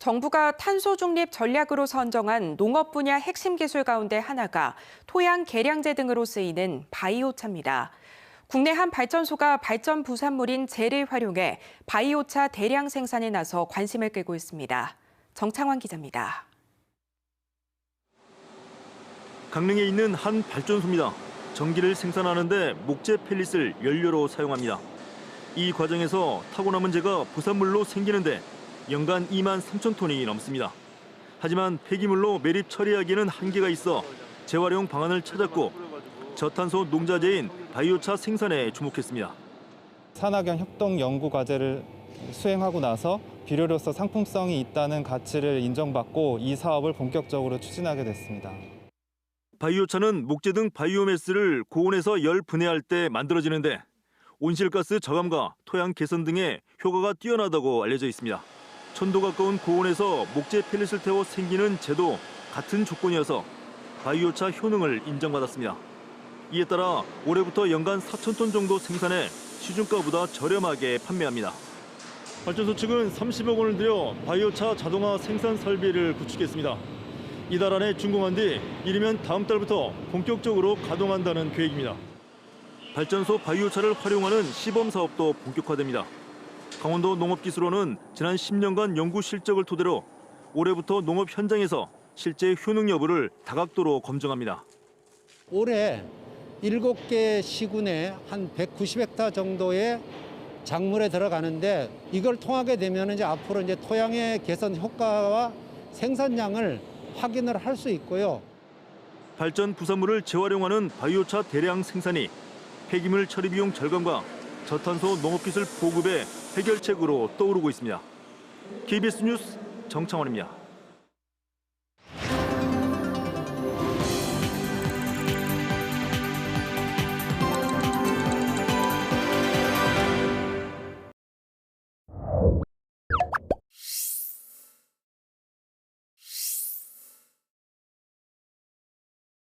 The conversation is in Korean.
정부가 탄소 중립 전략으로 선정한 농업 분야 핵심 기술 가운데 하나가 토양 계량제 등으로 쓰이는 바이오차입니다. 국내 한 발전소가 발전 부산물인 재를 활용해 바이오차 대량 생산에 나서 관심을 끌고 있습니다. 정창환 기자입니다. 강릉에 있는 한 발전소입니다. 전기를 생산하는데 목재 펠릿을 연료로 사용합니다. 이 과정에서 타고 남은 재가 부산물로 생기는데 연간 2만 3천 톤이 넘습니다. 하지만 폐기물로 매립 처리하기에는 한계가 있어 재활용 방안을 찾았고 저탄소 농자재인 바이오차 생산에 주목했습니다. 산학연 협동 연구 과제를 수행하고 나서 비료로서 상품성이 있다는 가치를 인정받고 이 사업을 본격적으로 추진하게 됐습니다. 바이오차는 목재 등 바이오매스를 고온에서 열 분해할 때 만들어지는데 온실가스 저감과 토양 개선 등의 효과가 뛰어나다고 알려져 있습니다. 천도 가까운 고온에서 목재 펠릿을 태워 생기는 재도 같은 조건이어서 바이오차 효능을 인정받았습니다. 이에 따라 올해부터 연간 4천 톤 정도 생산해 시중가보다 저렴하게 판매합니다. 발전소 측은 30억 원을 들여 바이오차 자동화 생산 설비를 구축했습니다. 이달 안에 준공한 뒤 이르면 다음 달부터 본격적으로 가동한다는 계획입니다. 발전소 바이오차를 활용하는 시범 사업도 본격화됩니다. 강원도 농업기술원은 지난 10년간 연구 실적을 토대로 올해부터 농업 현장에서 실제 효능 여부를 다각도로 검증합니다. 올해 7개 시군에 한 190헥타 정도의 작물에 들어가는데 이걸 통하게 되면 이제 앞으로 이제 토양의 개선 효과와 생산량을 확인을 할 수 있고요. 발전 부산물을 재활용하는 바이오차 대량 생산이 폐기물 처리 비용 절감과 저탄소 농업기술 보급의 해결책으로 떠오르고 있습니다. KBS 뉴스 정창원입니다.